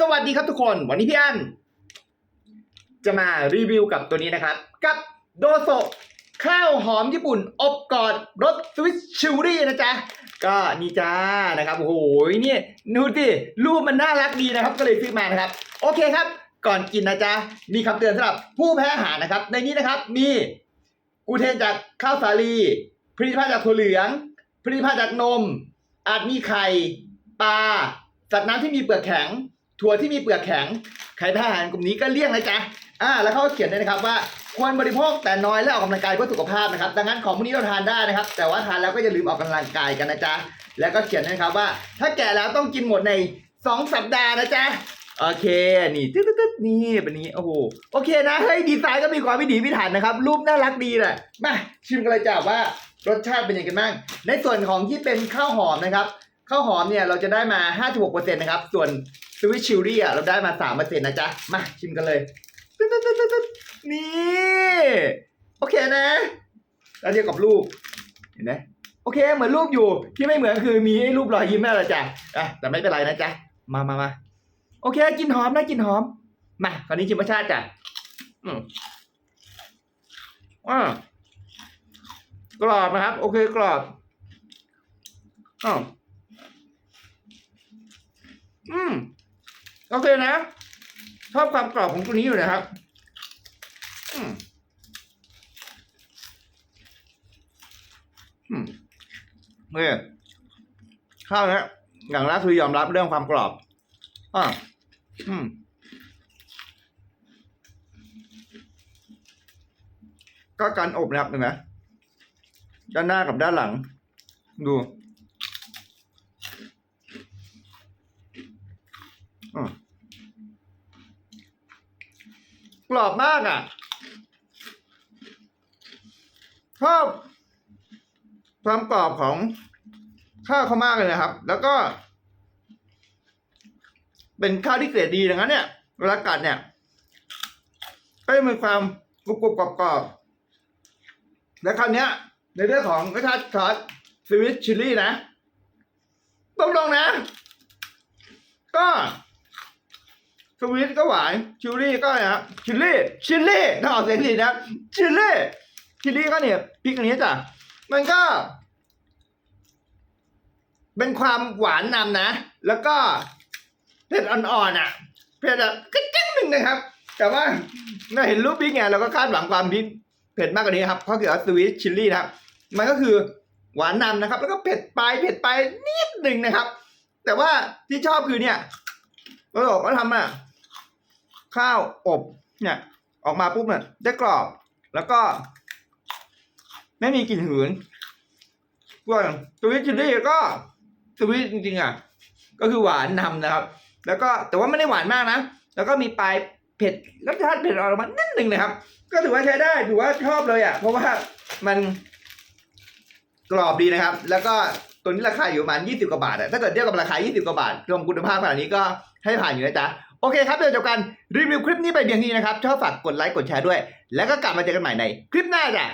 สวัสดีครับทุกคน วันนี้พี่อันจะมารีวิวกับตัวนี้นะครับ กับโดโซข้าวหอมญี่ปุ่น อบกอดรสสวิตชิลลี่นะจ๊ะ ก็นี่จ้านะครับโอ้โหเนี่ยดูดิรูปมันน่ารักดีนะครับ ก็เลยซื้อมานะครับ โอเคครับ ก่อนกินนะจ๊ะ มีคำเตือนสำหรับผู้แพ้อาหารนะครับ ในนี้นะครับมีกูเทนจากข้าวสาลีผลิตภัณฑ์จากถั่วเหลืองผลิตภัณฑ์จากนม อาจมีไข่ปลาสัตว์น้ำที่มีเปลือกแข็ง ถั่วที่มีเปลือกแข็งใครแพ้อาหารกลุ่มนี้ก็เลี่ยงนะจ๊ะอ่าแล้วเขาเขียนด้วยนะครับว่าควรบริโภคแต่น้อยและออกกำลังกายเพื่อสุขภาพนะครับ ดังนั้นของพวกนี้เราทานได้นะครับ แต่ว่าทานแล้วก็อย่าลืมออกกำลังกายกันนะจ๊ะแล้วก็เขียนนะครับว่า ถ้าแก่แล้วต้องกินหมดใน 2 สัปดาห์นะจ๊ะโอเค นี่ตึ๊ดตึ๊ดนี่แบบนี้โอ้โหโอเคนะเฮ้ยดีไซน์ก็มีความพิถีพิถันนะครับ รูปน่ารักดีเลยมาชิมกันเลยจ้ะว่ารสชาติเป็นยังไงกันบ้างในส่วนของที่เป็นข้าวหอมนะครับข้าวหอมเนี่ยเราจะได้มา 56%นะครับส่วน สวิตชิลลี่อะเราได้มา3%นต์นะจ๊ะ มาชิมกันเลยตึ๊ดตึ๊ดตึ๊ดตึ๊ดนี่ โอเคนะแล้วเทียบกับรูป เห็นไหมโอเค เหมือนรูปอยู่ ที่ไม่เหมือนคือมีไอ้รูปรอยยิ้มนั่นแหละจ้ะอะแต่ไม่เป็นไรนะจ๊ะ มามามาโอเคกินหอมนะกินหอม มาคราวนี้ชิมรสชาติจ้ะ อืมอ่ากรอบนะครับ โอเคกรอบอ๋ออืม โอเคนะ ชอบความกรอบของตัวนี้อยู่นะครับอืมอืมนี่ข้าวเนี้ยอย่างแรกคือยอมรับเรื่องความกรอบอ่าอืมก็การอบนะครับเห็นไหมด้านหน้ากับด้านหลัง ดูอืม กรอบมากอะชอบความกรอบของข้าวเขามากเลยนะครับ แล้วก็ เป็นข้าวที่เกรดดีดังนั้นเนี่ยเวลากัดเนี่ย ก็จะมีความกรุบกรุบกรอบกรอบและคราวเนี้ยในเรื่องของรสชาติซอสสวิตชิลลี่นะตรงๆนะ ก็ สวิตก็หวาน ชิลลี่ก็นะชิลลี่ ชิลลี่ถ้าออกเสียงผิดนะ ชิลลี่ ชิลลี่ก็เนี่ยพริกอันนี้จ้ะ มันก็ เป็นความหวานนำนะ แล้วก็เผ็ดอ่อนๆอะ เผ็ดแบบกึ๊กๆหนึ่งนะครับ แต่ว่าเราเห็นรูปพริกไงเราก็คาดหวังความพริกเผ็ดมากกว่านี้ครับเขาะเกี่ยวกับสวีทชิลลี่นะครับ มันก็คือหวานนำนะครับ แล้วก็เผ็ดไปเผ็ดไปนิดหนึ่งนะครับ แต่ว่าที่ชอบคือเนี่ย เราบอกว่าทำอะข้าวอบเนี่ย ออกมาปุ๊บเนี่ยได้กรอบ แล้วก็ ไม่มีกลิ่นหืนส่วนสวีทชิลลี่ก็สวีทจริงๆอะ ก็คือหวานนำนะครับ แล้วก็แต่ว่าไม่ได้หวานมากนะ แล้วก็มีปลายเผ็ดรสชาติเผ็ดออกมานิดหนึ่งนะครับ ก็ถือว่าใช้ได้ถือว่าชอบเลยอะ เพราะว่ามันกรอบดีนะครับ แล้วก็ ตัวนี้ราคาอยู่ประมาณ 20 กว่าบาทอะถ้าเกิดเทียบกับราคา 20 กว่าบาทรวมคุณภาพขนาดนี้ก็ให้ผ่านอยู่นะจ๊ะ โอเคครับเดี๋ยวจบกันรีวิวคลิปนี้ไปเพียงนี้นะครับชอบฝากกดไลค์กดแชร์ด้วย แล้วก็กลับมาเจอกันใหม่ในคลิปหน้าจ้ะ